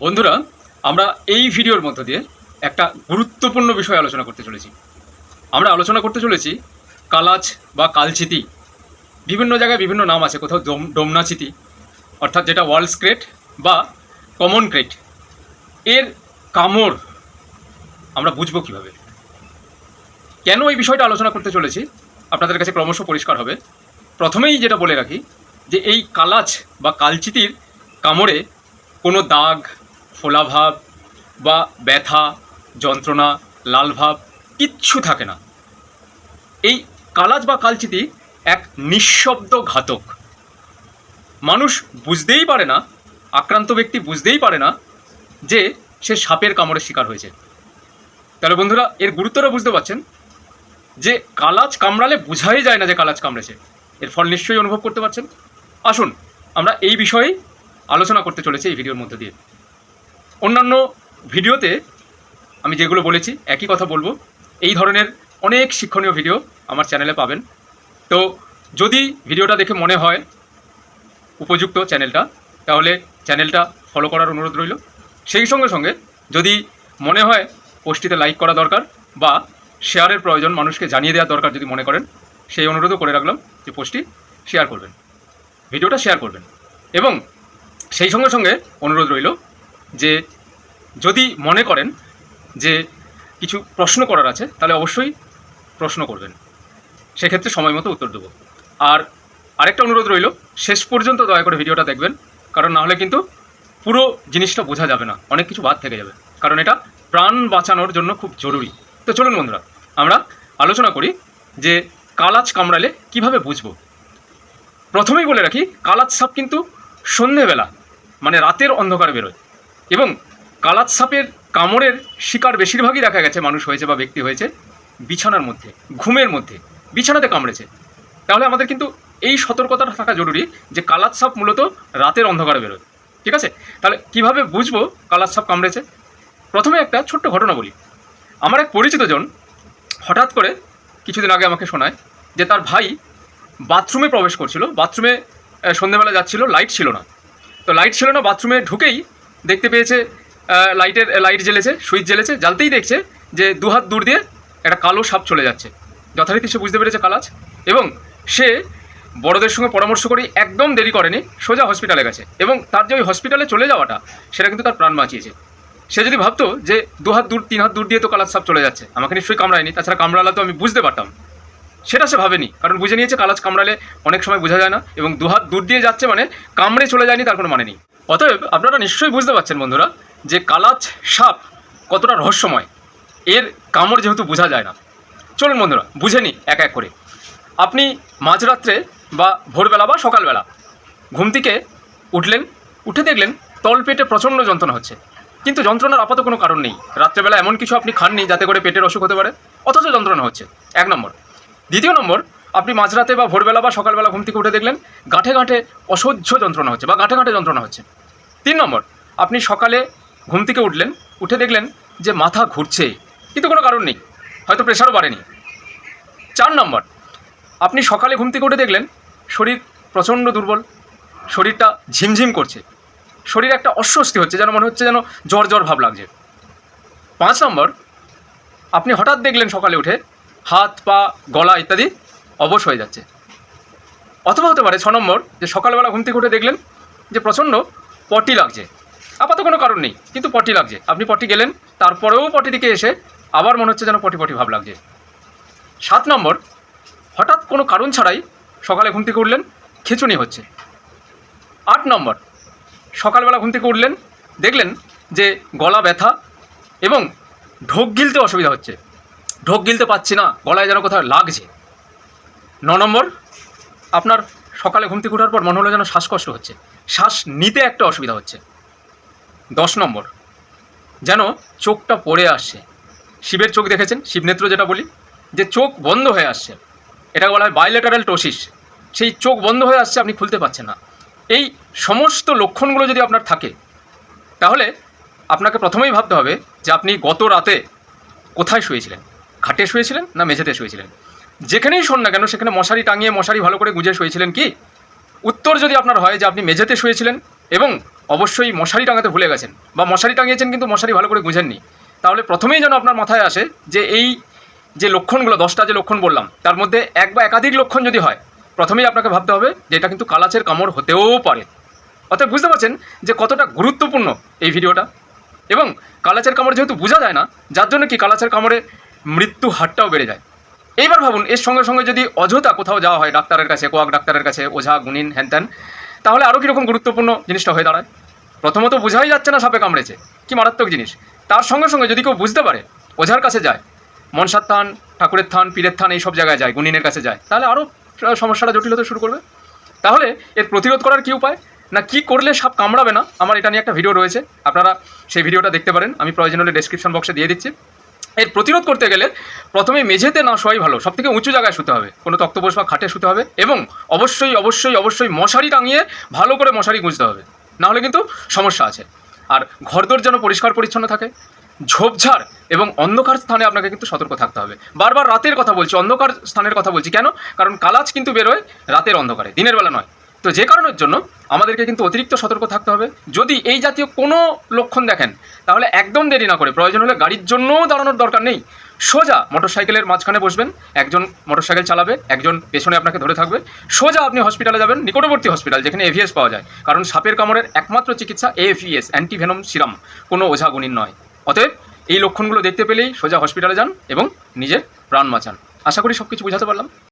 বন্ধুরা, আমরা এই ভিডিওর মধ্য দিয়ে একটা গুরুত্বপূর্ণ বিষয় আলোচনা করতে চলেছি। আমরা আলোচনা করতে চলেছি কালাচ বা কালচিতি। বিভিন্ন জায়গায় বিভিন্ন নাম আছে, কোথাও ডোম ডোমনাচিতি, অর্থাৎ যেটা ওয়ার্ল্ড ক্রেট বা কমন ক্রেট। এর কামড় আমরা বুঝব কীভাবে? কেন এই বিষয়টা আলোচনা করতে চলেছি? আপনাদের কাছে ক্রমশ পরিষ্কার হবে। প্রথমেই যেটা বলে রাখি যে এই কালাচ বা কালচিতির কামড়ে কোনো দাগ ফোলাভাব বা ব্যথা, যন্ত্রণা, লালভাব কিচ্ছু থাকে না। এই কালাজ বা কালচিতি এক নিঃশব্দ ঘাতক। মানুষ বুঝতেই পারে না, আক্রান্ত ব্যক্তি বুঝতেই পারে না যে সে সাপের কামড়ের শিকার হয়েছে। তাহলে বন্ধুরা, এর গুরুত্বটা বুঝতে পারছেন? যে কালাজ কামড়ালে বোঝাই যায় না যে কালাজ কামড়েছে। এর ফল নিশ্চয়ই অনুভব করতে পারছেন। আসুন, আমরা এই বিষয়েই আলোচনা করতে চলেছি এই ভিডিওর মধ্যে দিয়ে। অন্যান্য ভিডিওতে আমি যেগুলো বলেছি, একই কথা বলব। এই ধরনের অনেক শিক্ষণীয় ভিডিও আমার চ্যানেলে পাবেন। তো যদি ভিডিওটা দেখে মনে হয় উপযুক্ত চ্যানেলটা, তাহলে চ্যানেলটা ফলো করার অনুরোধ রইল। সেই সঙ্গে সঙ্গে যদি মনে হয় পোস্টটিতে লাইক করা দরকার বা শেয়ারের প্রয়োজন মানুষকে জানিয়ে দেওয়ার দরকার যদি মনে করেন, সেই অনুরোধও করে রাখলাম যে পোস্টটি শেয়ার করবেন। ভিডিওটা শেয়ার করবেন। এবং সেই সঙ্গে সঙ্গে অনুরোধ রইল যে যদি মনে করেন যে কিছু প্রশ্ন করার আছে, তাহলে অবশ্যই প্রশ্ন করবেন। সেক্ষেত্রে সময় মতো উত্তর দেবো। আর আরেকটা অনুরোধ রইল, শেষ পর্যন্ত দয়া করে ভিডিওটা দেখবেন, কারণ নাহলে কিন্তু পুরো জিনিসটা বোঝা যাবে না, অনেক কিছু বাদ থেকে যাবে, কারণ এটা প্রাণ বাঁচানোর জন্য খুব জরুরি। তো চলুন বন্ধুরা, আমরা আলোচনা করি যে কালাচ কামড়ালে কীভাবে বুঝব? প্রথমেই বলে রাখি, কালাচ সাপ কিন্তু সন্ধেবেলা মানে রাতের অন্ধকার বেরোয়। এবং কালাচ সাপের কামড়ের শিকার বেশিরভাগই দেখা গেছে মানুষ হয়েছে বা ব্যক্তি হয়েছে বিছানার মধ্যে ঘুমের মধ্যে বিছানাতে কামড়েছে। তাহলে আমাদের কিন্তু এই সতর্কতাটা থাকা জরুরি যে কালাচ সাপ মূলত রাতের অন্ধকারে বেরোয়। ঠিক আছে? তাহলে কীভাবে বুঝব কালাচ সাপ কামড়েছে? প্রথমে একটা ছোট্ট ঘটনা বলি। আমার এক পরিচিত জন হঠাৎ করে কিছুদিন আগে আমাকে শোনায় যে তার ভাই বাথরুমে প্রবেশ করছিল। বাথরুমে আহ, সন্ধেবেলা যাচ্ছিল লাইট ছিল না। তো লাইট ছিল না বাথরুমে ঢুকেই দেখতে পেয়েছে লাইটের, লাইট জ্বেলেছে, সুইচ জ্বেলেছে, জ্বালতেই দেখছে যে দুহাত দূর দিয়ে একটা কালো সাপ চলে যাচ্ছে। যথারীতি সে বুঝতে পেরেছে কালাজ। এবং সে বড়দের সঙ্গে পরামর্শ করে একদম দেরি করেনি, সোজা হসপিটালে গেছে। এবং তার যে ওই হসপিটালে চলে যাওয়াটা, সেটা কিন্তু তার প্রাণ বাঁচিয়েছে। সে যদি ভাবতো যে দু হাত দূর, তিন হাত দূর দিয়ে তো কালাজ সাপ চলে যাচ্ছে, আমাকে নিশ্চয়ই কামড়ায়নি, তাছাড়া কামড়ালা তো আমি বুঝতে পারতাম। সেটা সে ভাবেনি, কারণ বুঝে নিয়েছে কালাজ কামড়ালে অনেক সময় বোঝা যায় না, এবং দুহাত দূর দিয়ে যাচ্ছে মানে কামড়ে চলে যায়নি তার কোনো মানে নেই অতএব আপনারা নিশ্চয়ই বুঝতে পারছেন বন্ধুরা যে কালাচ সাপ কতটা রহস্যময়। এর কামড় যেহেতু বোঝা যায় না। চলুন বন্ধুরা, বুঝে নিই এক এক করে। আপনি মাঝরাত্রে বা ভোরবেলা বা সকালবেলা ঘুম থেকে উঠলেন, উঠে দেখলেন তলপেটে প্রচণ্ড যন্ত্রণা হচ্ছে। কিন্তু যন্ত্রণার আপাতত কোনো কারণ নেই। রাত্রেবেলা এমন কিছু আপনি খাননি যাতে করে পেটের অসুখ হতে পারে? অথচ যন্ত্রণা হচ্ছে। এক নম্বর। দ্বিতীয় নম্বর আপনি মাঝরাতে বা ভোরবেলা বা সকালবেলা ঘুম থেকে উঠে দেখলেন গাঁঠে গাঁঠে অসহ্য যন্ত্রণা হচ্ছে বা গাঁঠে গাঁঠে যন্ত্রণা হচ্ছে। তিন নম্বর, আপনি সকালে ঘুম থেকে উঠলেন, উঠে দেখলেন যে মাথা ঘুরছে, কিন্তু কোনো কারণ নেই, হয়তো প্রেশারও বাড়েনি। চার নম্বর, আপনি সকালে ঘুম থেকে উঠে দেখলেন শরীর প্রচণ্ড দুর্বল, শরীরটা ঝিমঝিম করছে, শরীর একটা অস্বস্তি হচ্ছে, যেন মনে হচ্ছে যেন জ্বর জ্বর ভাব লাগছে। পাঁচ নম্বর, আপনি হঠাৎ দেখলেন সকালে উঠে হাত, পা, গলা ইত্যাদি অবশ হয়ে যাচ্ছে। অথবা হতে পারে, ছ নম্বর, যে সকালবেলা ঘুম থেকে উঠে দেখলেন যে প্রচণ্ড পটি লাগছে। আপাতত কোনো কারণ নেই, কিন্তু পটি লাগছে। আপনি পটি গেলেন, তারপরেও পটি দিকে এসে আবার মনে হচ্ছে যেন পটি পটি ভাব লাগছে। সাত নম্বর, হঠাৎ কোনো কারণ ছাড়াই সকালে ঘুম থেকে উঠলেন, খিঁচুনি হচ্ছে। আট নম্বর, সকালবেলা ঘুম থেকে উঠলেন, দেখলেন যে গলা ব্যথা এবং ঢোক গিলতে অসুবিধা হচ্ছে। ঢোক গিলতে পাচ্ছি না, গলায় যেন কোথাও লাগছে। ন নম্বর, আপনার সকালে ঘুম থেকে ওঠার পর মনে হলো যেন শ্বাসকষ্ট হচ্ছে। শ্বাস নিতে একটা অসুবিধা হচ্ছে। দশ নম্বর, যেন চোখটা পড়ে আসছে শিবের চোখ দেখেছেন? শিবনেত্র যেটা বলি, যে চোখ বন্ধ হয়ে আসছে। এটা বলা হয় বাইলেটারাল টোসিস সেই চোখ বন্ধ হয়ে আসছে, আপনি খুলতে পারছেন না। এই সমস্ত লক্ষণগুলো যদি আপনার থাকে, তাহলে আপনাকে প্রথমেই ভাবতে হবে যে আপনি গত রাতে কোথায় শুয়েছিলেন? খাটে শুয়েছিলেন না মেঝেতে শুয়েছিলেন? যেখানেই শোন না কেন, সেখানে মশারি টাঙিয়ে মশারি ভালো করে গুঁজে শুয়েছিলেন কি? উত্তর যদি আপনার হয় যে আপনি মেঝেতে শুয়েছিলেন এবং অবশ্যই মশারি টাঙাতে ভুলে গেছেন বা মশারি টাঙিয়েছেন কিন্তু মশারি ভালো করে বুঝেননি তাহলে প্রথমেই যেন আপনার মাথায় আসে যে এই যে লক্ষণগুলো, দশটা যে লক্ষণ বললাম, তার মধ্যে এক বা একাধিক লক্ষণ যদি হয়, প্রথমেই আপনাকে ভাবতে হবে যে এটা কিন্তু কালাচের কামড় হতেও পারে। অর্থাৎ বুঝতে পারছেন যে কতটা গুরুত্বপূর্ণ এই ভিডিওটা? এবং কালাচের কামড় যেহেতু বোঝা যায় না, যার জন্য কি কালাচের কামড়ে মৃত্যু হারটাও বেড়ে যায়। এইবার ভাবুন, এর সঙ্গে সঙ্গে যদি অযথা কোথাও যাওয়া হয় ডাক্তারের কাছে, কোয়াক ডাক্তারের কাছে, ওঝা গুনিন হ্যান তাহলে আরও কীরকম গুরুত্বপূর্ণ জিনিসটা হয়ে দাঁড়ায়? প্রথমত বোঝাই যাচ্ছে না সাপে কামড়েছে, কি মারাত্মক জিনিস। তার সঙ্গে সঙ্গে যদি কেউ বুঝতে পারে, ওঝার কাছে যায়, মনসার থান, ঠাকুরের থান, পীরের থান এই সব জায়গায় যায় গুনিনের কাছে যায়, তাহলে আরও সমস্যাটা জটিল হতে শুরু করবে। তাহলে এর প্রতিরোধ করার কী উপায়? না, কি করলে সাপ কামড়াবে না? আমার এটা নিয়ে একটা ভিডিও রয়েছে, আপনারা সেই ভিডিওটা দেখতে পারেন, আমি প্রয়োজন হলে ডেসক্রিপশন বক্সে দিয়ে দিচ্ছি। এর প্রতিরোধ করতে গেলে প্রথমে মেঝেতে না শোয়াই ভালো সব থেকে উঁচু জায়গায় শুতে হবে। কোনো তক্তপোষ বা খাটে শুতে হবে এবং অবশ্যই অবশ্যই অবশ্যই মশারি টাঙিয়ে ভালো করে মশারি গুঁজতে হবে। না হলে কিন্তু সমস্যা আছে। আর ঘরদোর যেন পরিষ্কার পরিচ্ছন্ন থাকে, ঝোপঝাড় এবং অন্ধকার স্থানে আপনাকে কিন্তু সতর্ক থাকতে হবে। বারবার রাতের কথা বলছি, অন্ধকার স্থানের কথা বলছি। কেন? কারণ কালাচ কিন্তু বেরোয় রাতের অন্ধকারে, দিনের বেলা নয়। তো যে কারণের জন্য আমাদেরকে কিন্তু অতিরিক্ত সতর্ক থাকতে হবে। যদি এই জাতীয় কোনো লক্ষণ দেখেন, তাহলে একদম দেরি না করে। প্রয়োজন হলে গাড়ির জন্যও দাঁড়ানোর দরকার নেই। সোজা মোটরসাইকেলের মাঝখানে বসবেন। একজন মোটরসাইকেল চালাবে, একজন পেছনে আপনাকে ধরে থাকবে। সোজা আপনি হসপিটালে যাবেন, নিকটবর্তী হসপিটাল যেখানে এভিএস পাওয়া যায়। কারণ সাপের কামড়ের একমাত্র চিকিৎসা এভিএস অ্যান্টিভেনম সিরাম কোনো ওঝাগুনির নয়। অতএব এই লক্ষণগুলো দেখতে পেলেই সোজা হসপিটালে যান এবং নিজের প্রাণ বাঁচান। আশা করি সব কিছু বোঝাতে পারলাম।